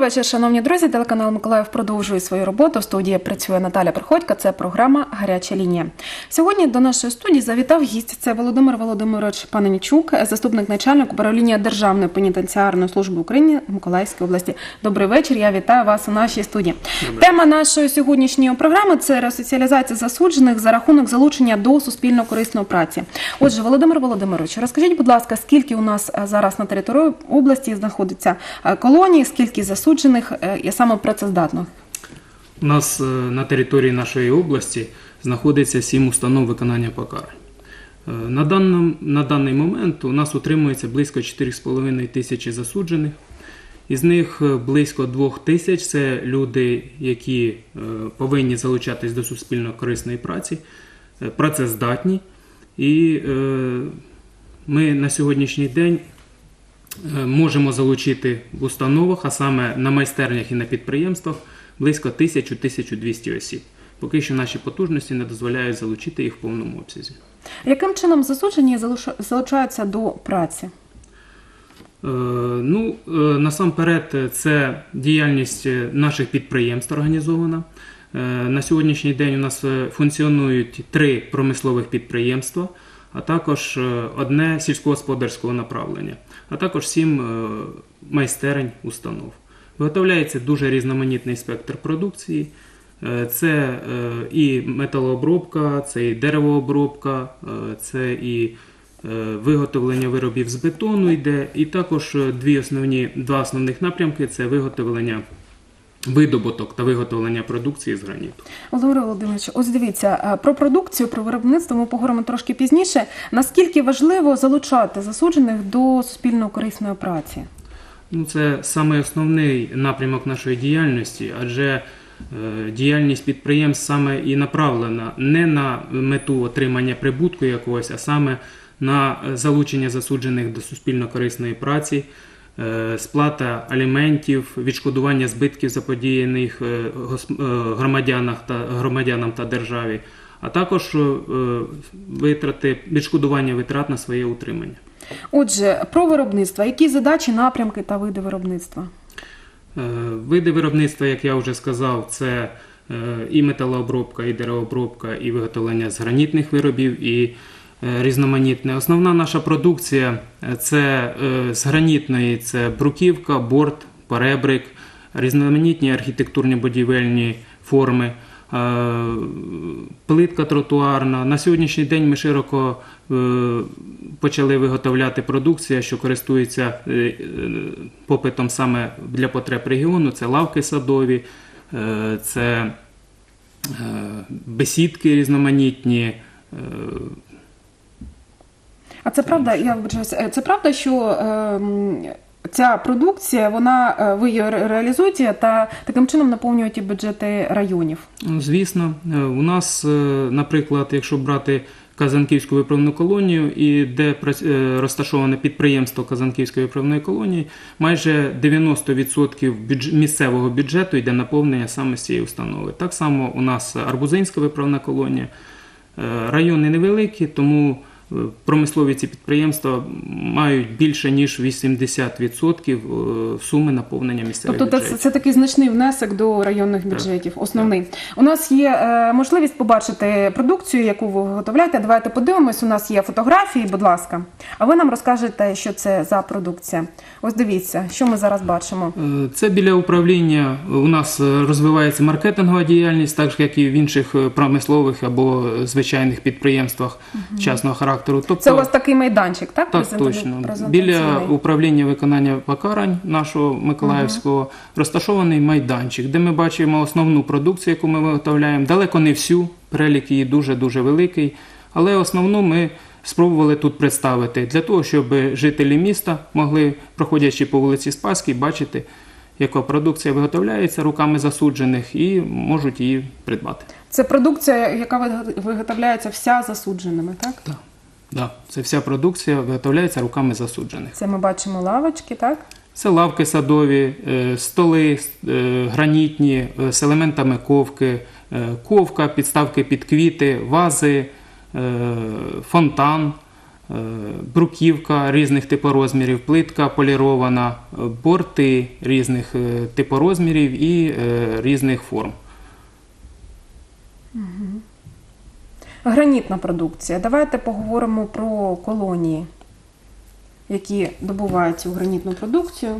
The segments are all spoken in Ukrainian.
Добрий вечір, шановні друзі. Телеканал Миколаїв продовжує свою роботу. В студії працює Наталя Приходько. Це програма Гаряча лінія. Сьогодні до нашої студії завітав гість. Це Володимир Володимирович Паненічук, заступник начальника управління Державної пенітенціарної служби України в Миколаївській області. Добрий вечір. Я вітаю вас у нашій студії. Тема нашої сьогоднішньої програми це ресоціалізація засуджених за рахунок залучення до суспільно корисної праці. Отже, Володимир Володимирович, розкажіть, будь ласка, скільки у нас е, зараз на території області знаходиться е, колоній, скільки засуджених е, і саме працездатних? У нас е, на території нашої області знаходиться сім установ виконання покарань. Е, На, данном, на даний момент у нас утримується близько 4,5 тисячі засуджених. Із них е, близько 2 тисяч це люди, які е, повинні залучатись до суспільно корисної праці, е, працездатні. І е, ми на сьогоднішній день е, можемо залучити в установах, а саме на майстернях і на підприємствах, близько 1000-1200 осіб. Поки що наші потужності не дозволяють залучити їх в повному обсязі. Яким чином засуджені залучаються до праці? Е, Ну, е, насамперед, е, це діяльність е, наших підприємств організована. Е, На сьогоднішній день у нас е, функціонують три промислових підприємства, а також е, одне сільськогосподарського направлення, а також сім е, майстерень установ. Виготовляється дуже різноманітний спектр продукції. Е, Це е, і металообробка, це і деревообробка, це і виготовлення виробів з бетону йде, і також дві основні, два основних напрямки це виготовлення видобуток та виготовлення продукції з граніту. Володимир Володимирович, ось дивіться е, про продукцію, про виробництво ми поговоримо трошки пізніше. Наскільки важливо залучати засуджених до суспільно корисної праці? Ну, це саме основний напрямок нашої діяльності, адже е, діяльність підприємств саме і направлена не на мету отримання прибутку якогось, а саме на е, залучення засуджених до суспільно корисної праці, сплата аліментів, відшкодування збитків заподіяних е, е, громадянах та громадянам та державі, а також е, витрати відшкодування витрат на своє утримання. Отже, про виробництво. Які задачі, напрямки та види виробництва? Е, Види виробництва, як я вже сказав, це е, і металообробка, і деревообробка, і виготовлення з гранітних виробів, і е, різноманітне. Основна наша продукція е, це е, з гранітної це бруківка, борт, перебрик, різноманітні архітектурні будівельні форми. е, Плитка тротуарна. На сьогоднішній день ми широко е, почали виготовляти продукцію, що користується е, е, попитом саме для потреб регіону. Це лавки садові, е, це е, бесідки різноманітні. А це правда, я вибачаюся, е, це правда, що ем, ця продукція, вона е, ви її ре- реалізуєте та таким чином наповнюєте бюджети районів. Ну, Звісно, Е, у нас, наприклад, якщо брати Казанківську виправну колонію і де прац- розташоване підприємство Казанківської виправної колонії, майже 90% бюдж- місцевого бюджету йде наповнення саме з цієї установи. Так само у нас Арбузинська виправна колонія. Райони невеликі, тому промислові ці підприємства мають більше ніж 80% е, суми наповнення місцевих Тобто це, бюджетів. це такий значний внесок до районних бюджетів. Основний у нас є е, можливість побачити продукцію, яку ви виготовляєте. Давайте подивимось. У нас є фотографії, будь ласка. А ви нам розкажете, що це за продукція. Ось дивіться, що ми зараз бачимо. Е, Це біля управління. У нас е, розвивається маркетингова діяльність, так як і в інших промислових або звичайних підприємствах частного характеру. Тобто, Це у вас такий майданчик, так? так точно. Біля управління виконання покарань нашого Миколаївського розташований майданчик, де ми бачимо основну продукцію, яку ми виготовляємо. Далеко не всю, перелік її дуже-дуже великий, але основну ми спробували тут представити для того, щоб жителі міста могли, проходячи по вулиці Спаській, бачити, яка продукція виготовляється руками засуджених і можуть її придбати. Це продукція, яка виго- виготовляється вся засудженими, так? Так. Да. Це вся продукція виготовляється руками засуджених. Це ми бачимо лавочки, так? Це лавки садові, е, столи е, гранітні е, з елементами ковки, ковка, підставки під квіти, вази, фонтан, бруківка різних типорозмірів, плитка полірована, борти різних типорозмірів і різних форм. Гранітна продукція. Давайте поговоримо про колонії, які добувають цю гранітну продукцію.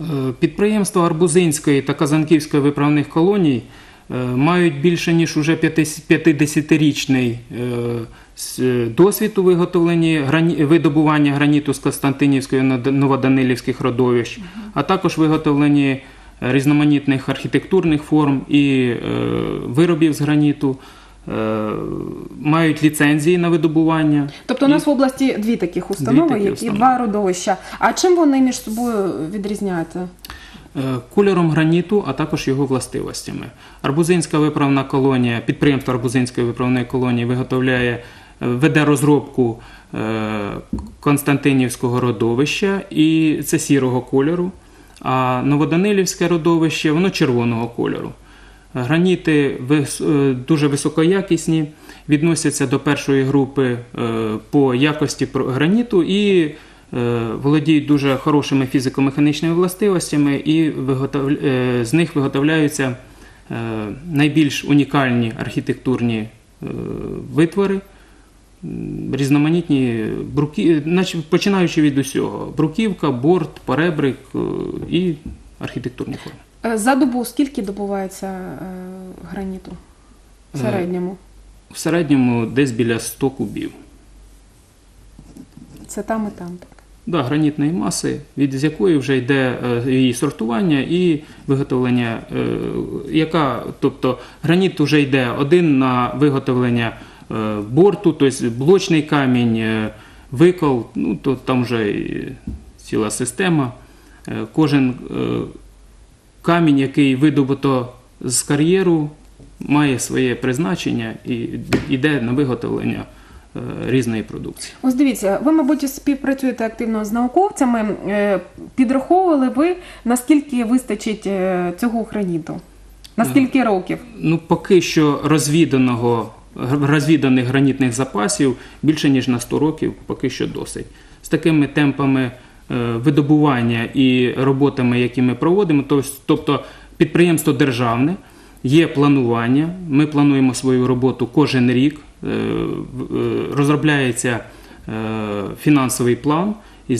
Е, Підприємства Арбузинської та Казанківської виправних колоній е, мають більше ніж уже 50-річний е, досвід у виготовленні видобування граніту з Константинівської новоданилівських родовищ, а також виготовленні е, різноманітних архітектурних форм і виробів з граніту. Е, Мають ліцензії на видобування. Тобто у нас в області дві таких установи, такі які установи. два родовища. А чим вони між собою відрізняються? Е, кольором граніту, а також його властивостями. Арбузинська виправна колонія, підприємство Арбузинської виправної колонії виготовляє, е, веде розробку Константинівського родовища, і це сірого кольору. А Новоданилівське родовище воно червоного кольору. Граніти е, дуже високоякісні, відносяться до першої групи е, по якості граніту і е, володіють дуже хорошими фізико-механічними властивостями, і з них виготовляються найбільш унікальні архітектурні витвори. Різноманітні бруки, починаючи від усього: бруківка, борт, поребрик і архітектурні форми. Е, За добу скільки добувається е, граніту в Е, середньому? В середньому десь біля 100 кубів. Це там і там. Так. Да, гранітної маси, від з якої вже йде її сортування і виготовлення, яка, тобто граніт вже йде один на виготовлення борту, тобто блочний камінь, викол, ну то там вже ціла система. Кожен камінь, який видобуто з кар'єру, має своє призначення і йде на виготовлення е, різної продукції. Ось дивіться, ви, мабуть, співпрацюєте активно з науковцями. Е, Підраховували ви, наскільки вистачить е, цього граніту? На скільки років? Ну, поки що розвіданого, розвіданих гранітних запасів більше ніж на 100 років, поки що досить. З такими темпами видобування і роботами, які ми проводимо, тобто підприємство державне, є планування. Ми плануємо свою роботу кожен рік. е, е, Розробляється е, фінансовий план. І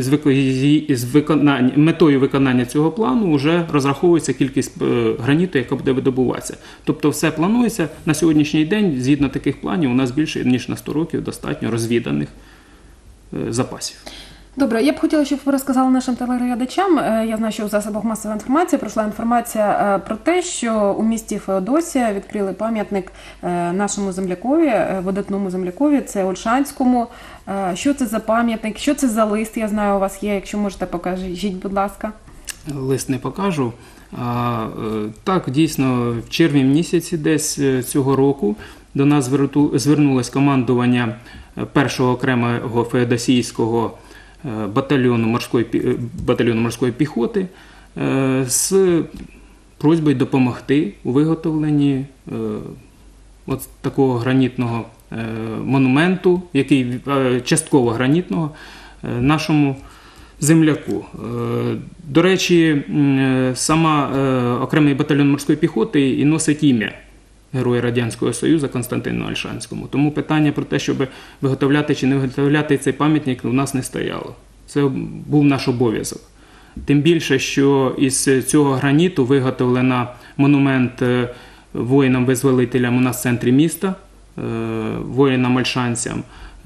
з, виконання, метою виконання цього плану вже розраховується кількість е, граніту, яка буде видобуватися. Тобто все планується на сьогоднішній день, згідно таких планів, у нас більше ніж на 100 років достатньо розвіданих е, запасів. Добре, я б хотіла, щоб ви розказали нашим телеглядачам. е, Я знаю, що в засобах масової інформації пройшла інформація е, про те, що у місті Феодосія відкрили пам'ятник е, нашому землякові, видатному землякові, це Ольшанському. Що це за пам'ятник? Що це за лист? Я знаю, у вас є. Якщо можете, покажіть, будь ласка. Лист не покажу. А, так, дійсно, в червні місяці десь цього року до нас звернулось командування першого окремого феодосійського батальйону морської, е, батальйону морської піхоти е, з просьбою допомогти у виготовленні е, от такого гранітного е, монументу, який е, частково гранітного, е, нашому земляку. Е, До речі, е, сама е, окремий батальйон морської піхоти і носить ім'я Героя Радянського Союзу Константину Альшанському. Тому питання про те, щоб виготовляти чи не виготовляти цей пам'ятник, у нас не стояло. Це був наш обов'язок. Тим більше, що із цього граніту виготовлена монумент е, воїнам-визволителям у нас в центрі міста, е, воїнам-альшанцям.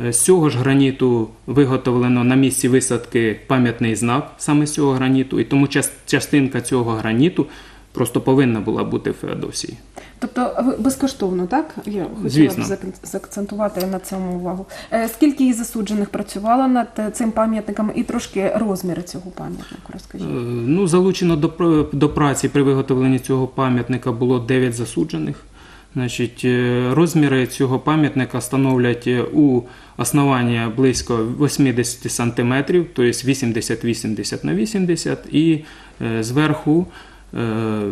Е, З цього ж граніту виготовлено на місці висадки пам'ятний знак саме з цього граніту, і тому час- частинка цього граніту просто повинна була бути в Феодосії. Тобто безкоштовно, так? Я хотіла Звісно. б заакцентувати на цьому увагу. Е, Скільки із засуджених працювало над е, цим пам'ятником і трошки розміри цього пам'ятника, розкажіть. Е, Ну, залучено до, до праці при виготовленні цього пам'ятника було 9 засуджених. Значить, розміри цього пам'ятника становлять у основання близько 80 см, тобто 80-80 на 80 і зверху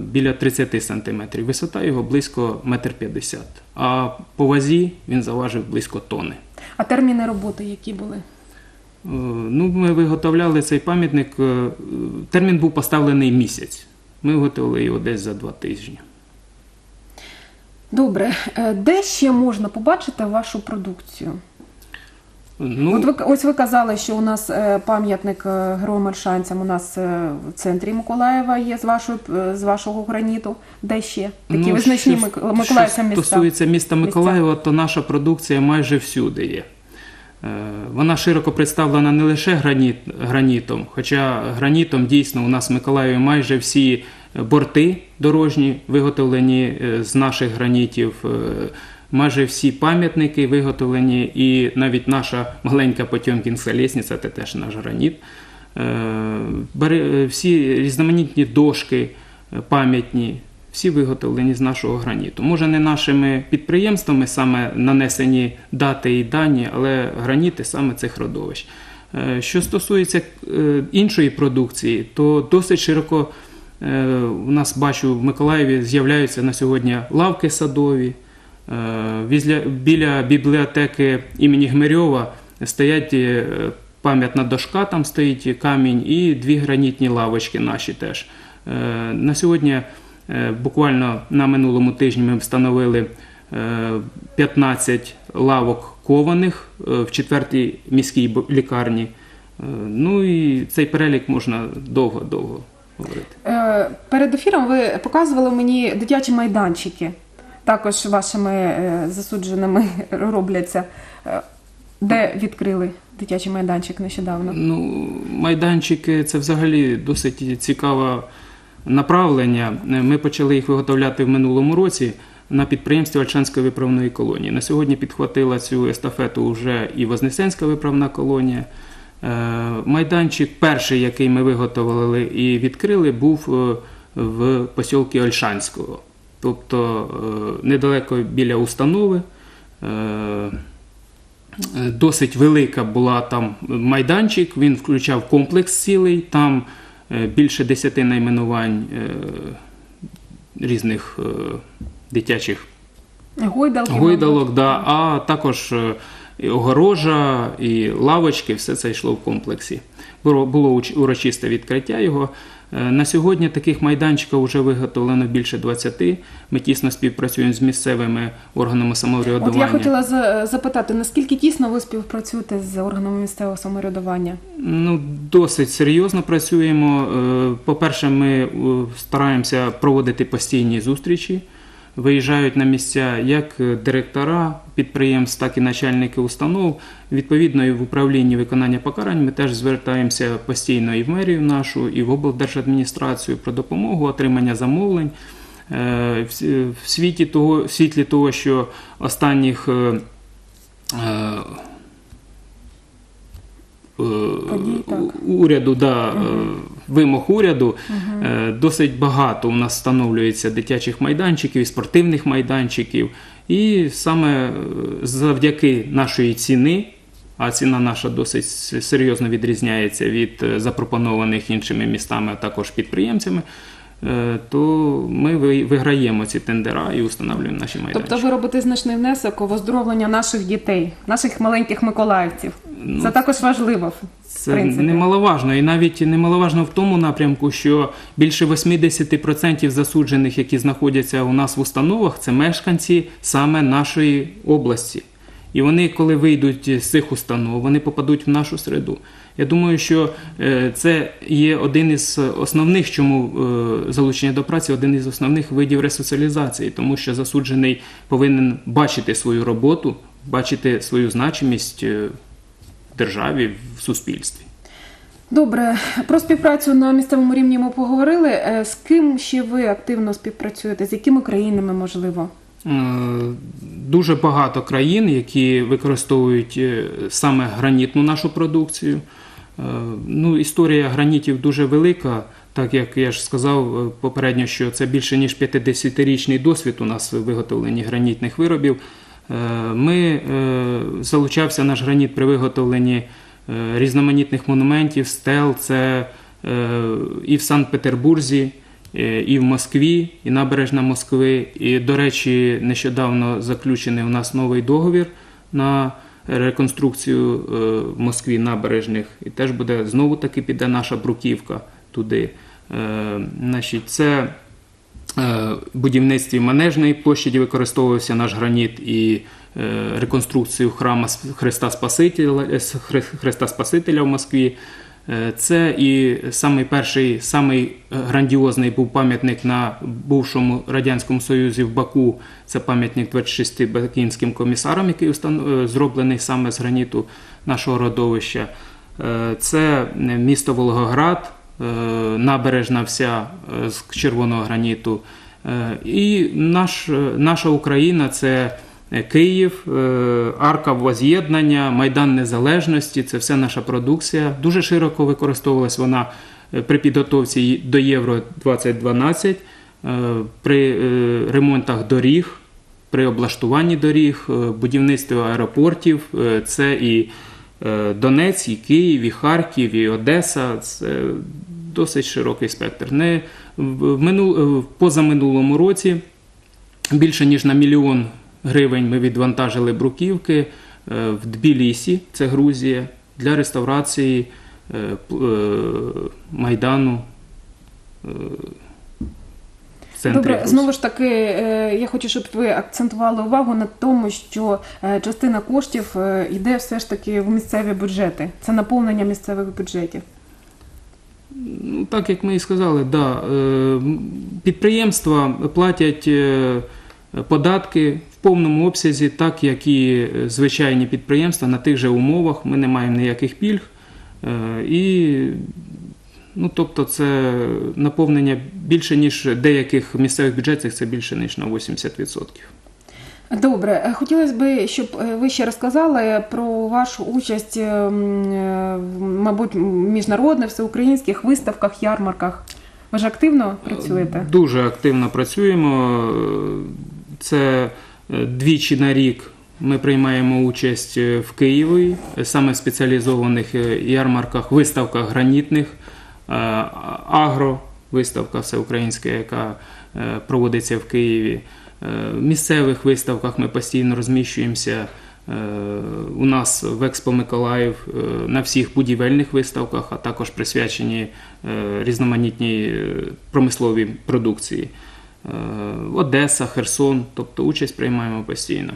біля 30 см. Висота його близько 1,50 м. А по вазі він заважив близько тони. А терміни роботи які були? Е, Ну, ми виготовляли цей пам'ятник. е, Термін був поставлений місяць. Ми виготовили його десь за два тижні. Добре, Е, де ще можна побачити вашу продукцію? Ну, От ви ось ви казали, що у нас е, пам'ятник е, героям Ольшанцям у нас е, в центрі Миколаєва є з вашої з вашого граніту. Де ще такі ну, визначні що- Мик- Що міста? стосується міста Миколаєва, то наша продукція майже всюди є. Вона широко представлена не лише граніт, гранітом, хоча гранітом дійсно у нас в Миколаєві майже всі борти дорожні виготовлені з наших гранітів. Е, Майже всі пам'ятники виготовлені, і навіть наша маленька Потьомкінська лісниця це теж наш граніт. Е, Всі різноманітні дошки е, пам'ятні, всі виготовлені з нашого граніту. Може, не нашими підприємствами саме нанесені дати і дані, але граніти саме цих родовищ. Е, Що стосується е, іншої продукції, то досить широко е, у нас бачу в Миколаєві з'являються на сьогодні лавки садові. Е, Біля бібліотеки імені Гмирьова стоять е, пам'ятна дошка, там стоїть камінь, і дві гранітні лавочки наші теж. Е, На сьогодні, буквально на минулому тижні, ми встановили е, 15 лавок кованих в четвертій міській лікарні. Ну і цей перелік можна довго-довго говорити. Перед ефіром ви показували мені дитячі майданчики. Також вашими е, засудженими робляться. Е, Де відкрили дитячий майданчик нещодавно? Ну, майданчики це взагалі досить цікаве направлення. Ми почали їх виготовляти в минулому році на підприємстві Ольшанської виправної колонії. На сьогодні підхватила цю естафету вже і Вознесенська виправна колонія. Е, Майданчик перший, який ми виготовили і відкрили, був е, в посілці Ольшанського, тобто е, недалеко біля установи. Е, Е, Досить велика була там майданчик, він включав комплекс цілий, там більше десяти найменувань різних дитячих Гойдалки. гойдалок, да, а також і огорожа, і лавочки, все це йшло в комплексі. Було урочисте відкриття його. Е, На сьогодні таких майданчиків вже виготовлено більше 20. Ми тісно співпрацюємо з місцевими органами От самоврядування. я хотіла за- запитати, наскільки тісно ви співпрацюєте з органами місцевого самоврядування? Ну, досить серйозно працюємо. Е, По-перше, ми е, стараємося проводити постійні зустрічі. Виїжджають на місця як директора підприємств, так і начальники установ. Відповідно, і в управлінні виконання покарань ми теж звертаємося постійно і в мерію нашу, і в облдержадміністрацію про допомогу, отримання замовлень. Е, В світі того, в світлі того, що останніх е, е, е, Подій, так. Уряду, да, угу. вимог уряду угу. досить багато у нас встановлюється дитячих майданчиків, спортивних майданчиків. І саме е, завдяки нашої ціни, а ціна наша досить серйозно відрізняється від е, запропонованих іншими містами, а також підприємцями. Е, То ми виграємо ці тендера і встановлюємо наші майданчики. Тобто ви робите значний внесок у оздоровлення наших дітей, наших маленьких миколаївців. Ну, Це також важливо. в Це принципі. немаловажно. І навіть немаловажно в тому напрямку, що більше 80% засуджених, які знаходяться у нас в установах, це мешканці саме нашої області. І вони, коли вийдуть з цих установ, вони попадуть в нашу середу. Я думаю, що е, це є один із основних, чому е, залучення до праці, один із основних видів ресоціалізації, тому що засуджений повинен бачити свою роботу, бачити свою значимість е, в державі, в суспільстві. Добре, про співпрацю на місцевому рівні ми поговорили. З ким ще ви активно співпрацюєте? З якими країнами можливо? Дуже багато країн, які використовують саме гранітну нашу продукцію. Е, Ну, історія гранітів дуже велика, так як я ж сказав е, попередньо, що це більше ніж 50-річний досвід у нас в виготовленні гранітних виробів. Е, Ми залучався наш граніт при виготовленні різноманітних монументів, стел. Це і в Санкт-Петербурзі, і в Москві, і набережна Москви. І, до речі, нещодавно заключений у нас новий договір на реконструкцію е, в Москві набережних, і теж буде знову таки піде наша бруківка туди. Е, Значить, це в будівництві манежної площаді використовувався наш граніт і е, реконструкцію храма Христа Спасителя, е, Христа Спасителя в Москві. Е, Це і самий перший, самий грандіозний був пам'ятник на бувшому радянському союзі в Баку. Це пам'ятник 26 бакінським комісарам, який е, зроблений саме з граніту нашого родовища. Е, Це е, місто Волгоград, е, набережна вся е, з червоного граніту. Е, І наш, е, наша Україна це е, Київ, е, Арка Воз'єднання, Майдан Незалежності це все наша продукція. Дуже широко використовувалась вона е, при підготовці до Євро 2012, е, при е, ремонтах доріг, при облаштуванні доріг, е, будівництві аеропортів. Е, Це і е, Донець, і Київ, і Харків, і Одеса. Це досить широкий спектр. Не е, в позаминулому році більше ніж на мільйон гривень ми відвантажили бруківки е, в Тбілісі, це Грузія, для реставрації е, е, майдану. Добре, знову ж таки, я хочу, щоб ви акцентували увагу на тому, що частина коштів йде все ж таки в місцеві бюджети. Це наповнення місцевих бюджетів. Ну, так як ми і сказали, да, підприємства платять податки повному обсязі, так як і е, звичайні підприємства на тих же умовах. Ми не маємо ніяких пільг. Е, І, ну, тобто, це наповнення більше, ніж деяких місцевих бюджетів, це більше ніж на 80%. Добре, Е, хотілося б, щоб ви ще розказали про вашу участь, в, мабуть, міжнародних, всеукраїнських виставках, ярмарках. Ви ж активно працюєте? Дуже активно працюємо. Це двічі на рік ми приймаємо участь е, в Києві, е, саме в спеціалізованих е, ярмарках, виставках гранітних, е, агро, виставка всеукраїнська, яка е, проводиться в Києві. Е, В місцевих виставках ми постійно розміщуємося. Е, У нас в Експо Миколаїв е, на всіх будівельних виставках, а також присвячені е, різноманітній е, промисловій продукції. Е, Одеса, Херсон, тобто участь приймаємо постійно.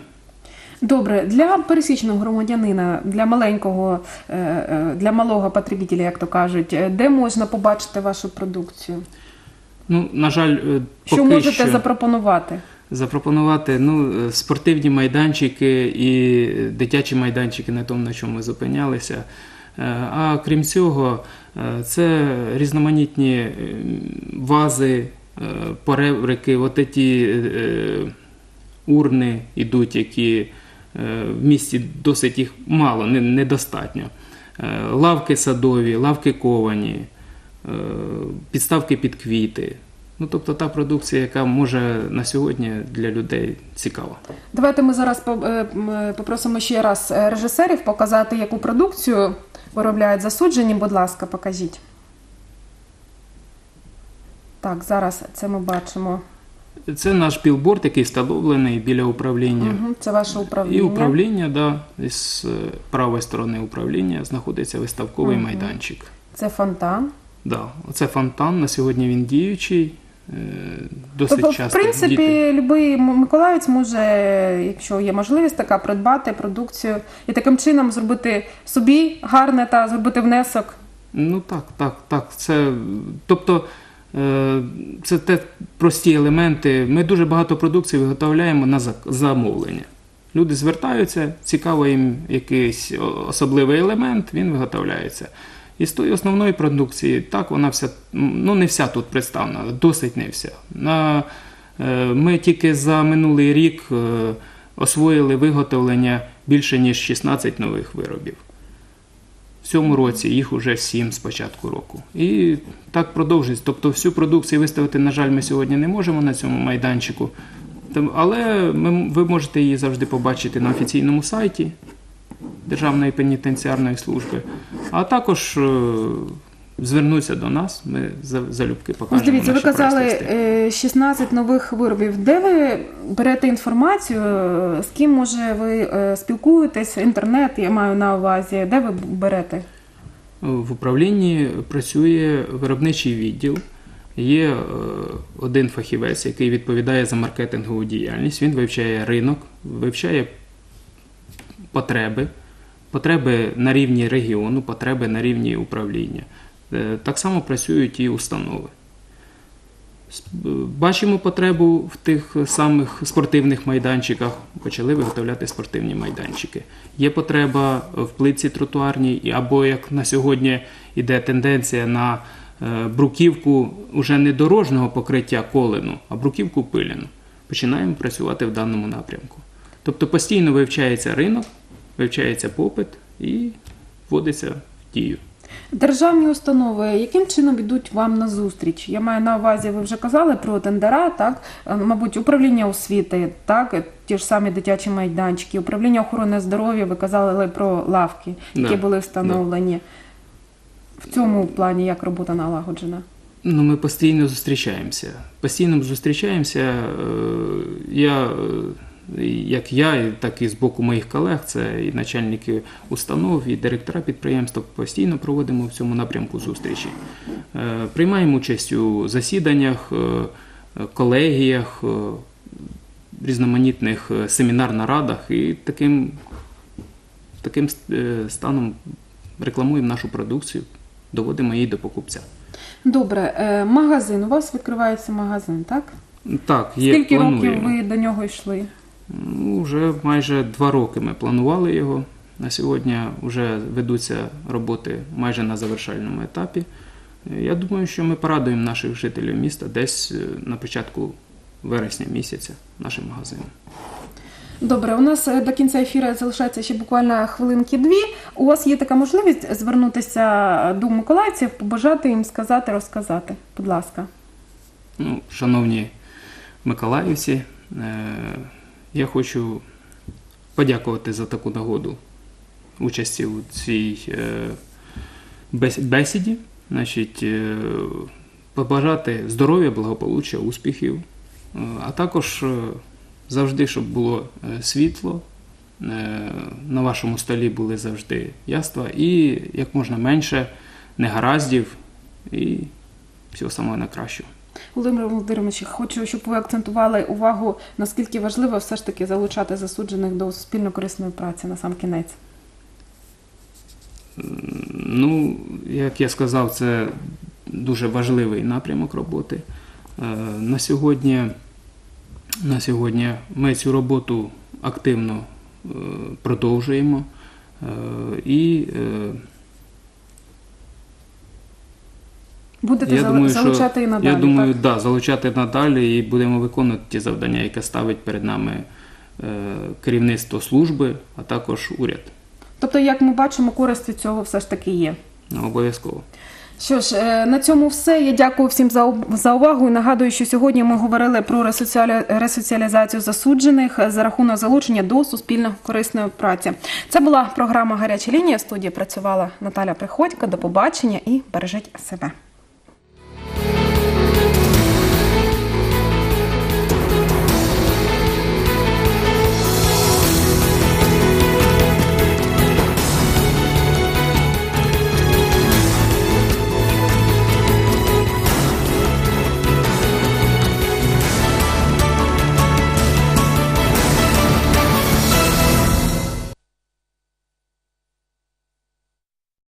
Добре, для пересічного громадянина, для маленького, е, е, для малого потребителя, як то кажуть, де можна побачити вашу продукцію? Ну, на жаль, е, Що можете що запропонувати? запропонувати ну, спортивні майданчики і дитячі майданчики на тому, на чому ми зупинялися. А крім цього, це різноманітні вази, поребрики, от ці е, урни ідуть, які е, в місті досить їх мало, недостатньо. Е, Лавки садові, лавки ковані, підставки під квіти. Ну, тобто та продукція, яка може на сьогодні для людей цікава. Давайте ми зараз попросимо ще раз режисерів показати, яку продукцію виробляють засуджені. Будь ласка, покажіть. Так, зараз це ми бачимо. Це наш білборд, який встановлений біля управління. Угу, це ваше управління. І управління, да, з е, правої сторони управління знаходиться виставковий Мгм. майданчик. Це фонтан. Да, оце фонтан. На сьогодні він діючий. е, Досить Тобто, в принципі, діти. любий миколаївець може, якщо є можливість така, придбати продукцію і таким чином зробити собі гарне та зробити внесок. Ну так, так, так. Це, тобто, це те прості елементи. Ми дуже багато продукції виготовляємо на замовлення. Люди звертаються, цікаво їм якийсь особливий елемент, він виготовляється. І з тої основної продукції, так, вона вся, ну не вся тут представлена, досить не вся. Е, ми тільки за минулий рік е, освоїли виготовлення більше ніж 16 нових виробів. Цьому році їх уже сім з початку року. І так продовжується. Тобто всю продукцію виставити, на жаль, ми сьогодні не можемо на цьому майданчику. Але ви можете її завжди побачити на офіційному сайті Державної пенітенціарної служби. А також е, звернуться до нас, ми за- залюбки Ось покажемо. дивіться, ви наші казали е, 16 нових виробів. Де ви берете інформацію? е, З ким може ви е, спілкуєтесь? Інтернет, я маю на увазі. Де ви берете? В управлінні працює виробничий відділ. Є е, один фахівець, який відповідає за маркетингову діяльність. Він вивчає ринок, вивчає потреби, потреби на рівні регіону, потреби на рівні управління. Е, Так само працюють і установи. Е, Бачимо потребу в тих самих спортивних майданчиках, почали виготовляти спортивні майданчики. Є потреба в плитці тротуарній, або як на сьогодні йде тенденція на е, бруківку уже не дорожнього покриття колену, а бруківку пиляну. Починаємо працювати в даному напрямку. Тобто постійно вивчається ринок, вивчається попит і вводиться в дію. Державні установи, яким чином йдуть вам на зустріч? Я маю на увазі, ви вже казали про тендера, так Е, мабуть, управління освіти, так е, ті ж самі дитячі майданчики, управління охорони здоров'я. Ви казали про лавки, які Да, були встановлені. В цьому плані як робота налагоджена? Ну, ми постійно зустрічаємося. Постійно зустрічаємося. е, Я, як я, так і з боку моїх колег, це і начальники установ, і директора підприємства, постійно проводимо в цьому напрямку зустрічі. Е, Приймаємо участь у засіданнях, е, колегіях, е, різноманітних е, семінар-нарадах і таким, таким станом рекламуємо нашу продукцію, доводимо її до покупця. Добре, магазин. У вас відкривається магазин, так? Так, є Скільки плануємо. років ви до нього йшли? Ну, вже майже два роки ми планували його. На сьогодні вже ведуться роботи майже на завершальному етапі. Е, Я думаю, що ми порадуємо наших жителів міста десь е, на початку вересня місяця нашим магазином. Добре, у нас е, до кінця ефіру залишається ще буквально хвилинки дві. У вас є така можливість звернутися до миколаївців, побажати їм сказати, розказати. Будь ласка. Ну, шановні миколаївці, е, я хочу подякувати за таку нагоду участі у цій е, бесіді. Значить, е, побажати здоров'я, благополуччя, успіхів, е, а також завжди, щоб було світло, на вашому столі були завжди яства і як можна менше негараздів і всього самого найкращого. Володимир Володимирович, хочу, щоб ви акцентували увагу, наскільки важливо все ж таки залучати засуджених до суспільно-корисної праці на сам кінець. Ну, як я сказав, це дуже важливий напрямок роботи. Е, На сьогодні, на сьогодні ми цю роботу активно е, продовжуємо. Е, І е, Будете я зал- думаю, залучати що, і надалі. я думаю, так? да, залучати надалі і будемо виконувати ті завдання, які ставить перед нами е, керівництво служби, а також уряд. Тобто, як ми бачимо, користь від цього все ж таки є. Ну, Обов'язково. Що ж, е, на цьому все. Я дякую всім за, за увагу. І нагадую, що сьогодні ми говорили про ресоціалі... ресоціалізацію засуджених за рахунок залучення до суспільно корисної праці. Це була програма Гаряча лінія. В студії працювала Наталя Приходько. До побачення і бережіть себе.